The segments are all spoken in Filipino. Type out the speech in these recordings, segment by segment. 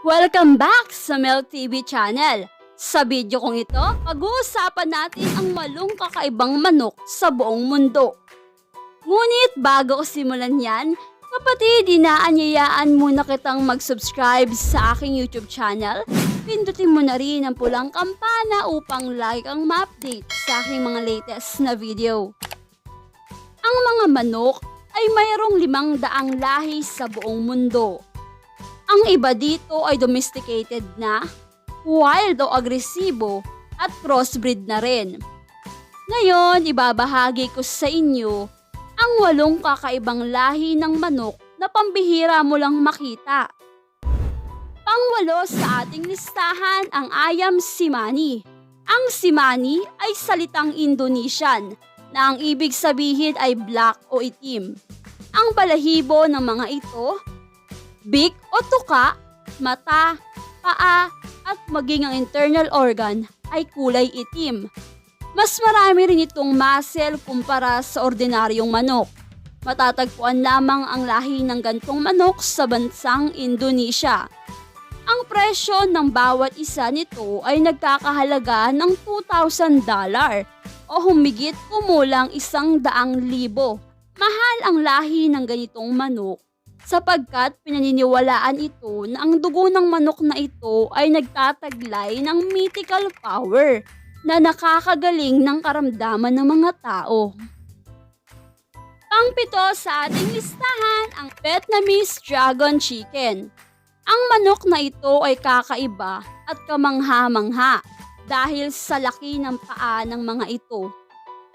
Welcome back sa Mel TV channel. Sa video kong ito, pag-uusapan natin ang walong kakaibang manok sa buong mundo. Ngunit bago ko simulan yan, kapatid, inaanyayaan muna kitang mag-subscribe sa aking YouTube channel. Pindutin mo na rin ang pulang kampana upang lagi kang ma-update sa aking mga latest na video. Ang mga manok ay mayroong limang daang lahi sa buong mundo. Ang iba dito ay domesticated na, wild o agresibo at crossbreed na rin. Ngayon, ibabahagi ko sa inyo ang walong kakaibang lahi ng manok na pambihira mo lang makita. Pangwalo sa ating listahan ang ayam simani. Ang simani ay salitang Indonesian na ang ibig sabihin ay black o itim. Ang balahibo ng mga ito Big o tuka, mata, paa, at maging ang internal organ ay kulay itim. Mas marami rin itong muscle kumpara sa ordinaryong manok. Matatagpuan lamang ang lahi ng gantong manok sa bansang Indonesia. Ang presyo ng bawat isa nito ay nagkakahalaga ng $2,000 o humigit kumulang isang daang libo. Mahal ang lahi ng ganitong manok sapagkat pinaniniwalaan ito na ang dugo ng manok na ito ay nagtataglay ng mythical power na nakakagaling ng karamdaman ng mga tao. Pangpito sa ating listahan ang Vietnamese Dragon Chicken. Ang manok na ito ay kakaiba at kamangha-mangha dahil sa laki ng paa ng mga ito.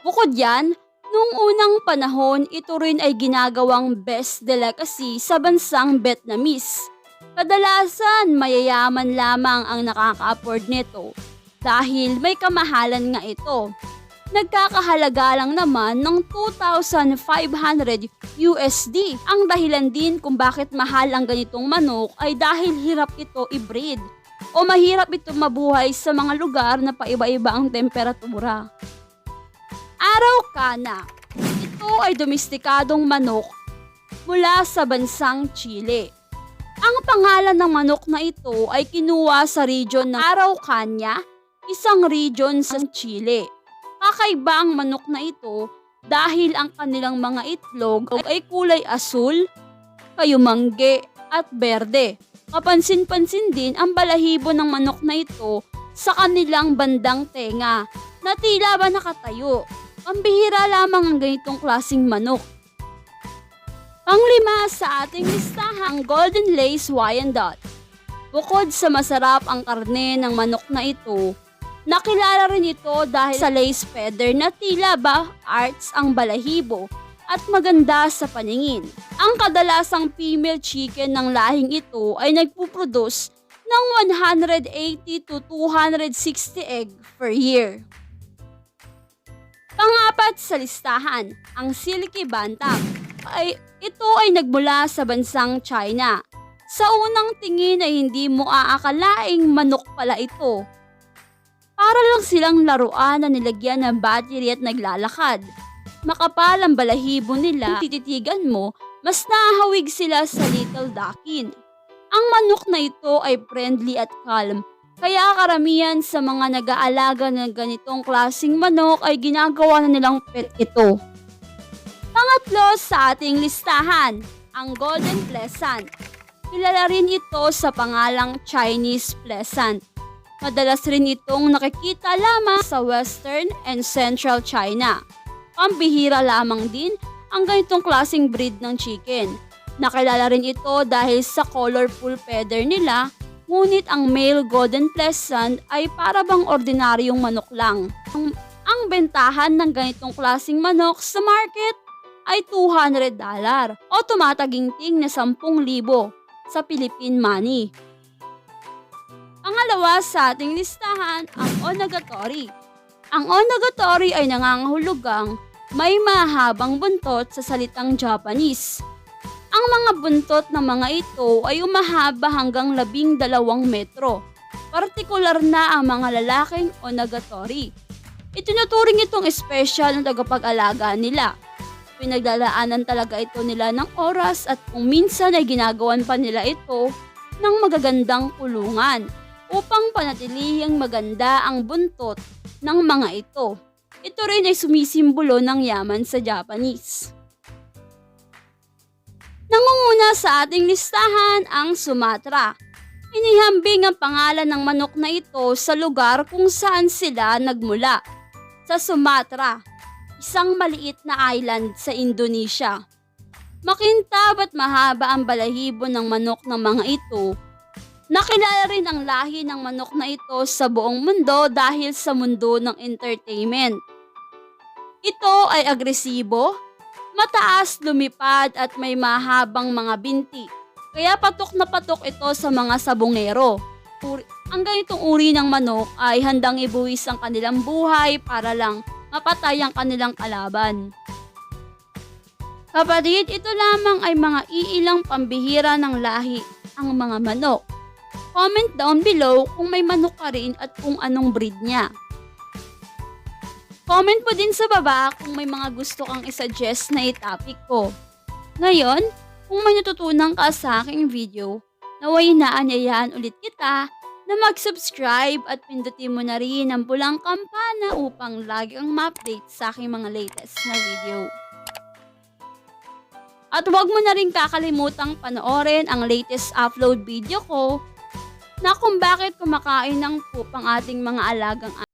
Bukod yan, Noong unang panahon, ito rin ay ginagawang best delicacy sa bansang Vietnamese. Kadalasan, mayayaman lamang ang nakaka-afford nito dahil may kamahalan nga ito. Nagkakahalaga lang naman ng 2,500 USD. Ang dahilan din kung bakit mahal ang ganitong manok ay dahil hirap ito i-breed o mahirap ito mabuhay sa mga lugar na paiba-iba ang temperatura. Araucana. Ito ay domestikadong manok mula sa bansang Chile. Ang pangalan ng manok na ito ay kinuha sa region ng Araucania, isang region sa Chile. Kakaiba ang manok na ito dahil ang kanilang mga itlog ay kulay asul, kayumangge at berde. Kapansin-pansin din ang balahibo ng manok na ito sa kanilang bandang tenga na tila ba nakatayo. Pambihira lamang ang ganitong klasing manok. Panglima sa ating listahang Golden Lace Wyandotte. Bukod sa masarap ang karne ng manok na ito, nakilala rin ito dahil sa lace feather na tila ba arts ang balahibo at maganda sa paningin. Ang kadalasang female chicken ng lahing ito ay nagpuproduce ng 180 to 260 egg per year. Pangapat sa listahan, ang Silky Bantam. Ay, ito ay nagmula sa bansang China. Sa unang tingin ay hindi mo aakalaing manok pala ito. Para lang silang laruan na nilagyan ng battery at naglalakad. Makapal ang balahibo nila, tititigan mo, mas nahawig sila sa little duckin. Ang manok na ito ay friendly at calm kaya karamihan sa mga nag-aalaga ng ganitong klasing manok ay ginagawa na nilang pet ito. Pangatlo sa ating listahan, ang Golden Pleasant. Kilala rin ito sa pangalang Chinese Pleasant. Madalas rin itong nakikita lamang sa Western and Central China. Pambihira lamang din ang ganitong klasing breed ng chicken. Nakilala rin ito dahil sa colorful feather nila Ngunit ang male golden pleasant ay para bang ordinaryong manok lang. Ang, ang bentahan ng ganitong klasing manok sa market ay $200 o tumataginting na 10,000 sa Philippine money. Pangalawa sa ating listahan, ang onagatori. Ang onagatori ay nangangahulugang may mahabang buntot sa salitang Japanese ang mga buntot ng mga ito ay umahaba hanggang labing dalawang metro. Partikular na ang mga lalaking o nagatori. Itinuturing itong espesyal na tagapag-alaga nila. Pinaglalaanan talaga ito nila ng oras at kung minsan ay ginagawan pa nila ito ng magagandang kulungan upang panatilihing maganda ang buntot ng mga ito. Ito rin ay sumisimbolo ng yaman sa Japanese. Nangunguna sa ating listahan ang Sumatra. Inihambing ang pangalan ng manok na ito sa lugar kung saan sila nagmula. Sa Sumatra, isang maliit na island sa Indonesia. Makintab at mahaba ang balahibo ng manok ng mga ito. Nakilala rin ang lahi ng manok na ito sa buong mundo dahil sa mundo ng entertainment. Ito ay agresibo, mataas, lumipad at may mahabang mga binti. Kaya patok na patok ito sa mga sabongero. Uri- ang ganitong uri ng manok ay handang ibuwis ang kanilang buhay para lang mapatay ang kanilang kalaban. Kapatid, ito lamang ay mga iilang pambihira ng lahi ang mga manok. Comment down below kung may manok ka rin at kung anong breed niya. Comment mo din sa baba kung may mga gusto kang isuggest na i-topic ko. Ngayon, kung may natutunan ka sa aking video, naway naanyayahan ulit kita na mag-subscribe at pindutin mo na rin ang pulang kampana upang lagi kang ma-update sa aking mga latest na video. At huwag mo na rin kakalimutang panoorin ang latest upload video ko na kung bakit kumakain ng poop ang ating mga alagang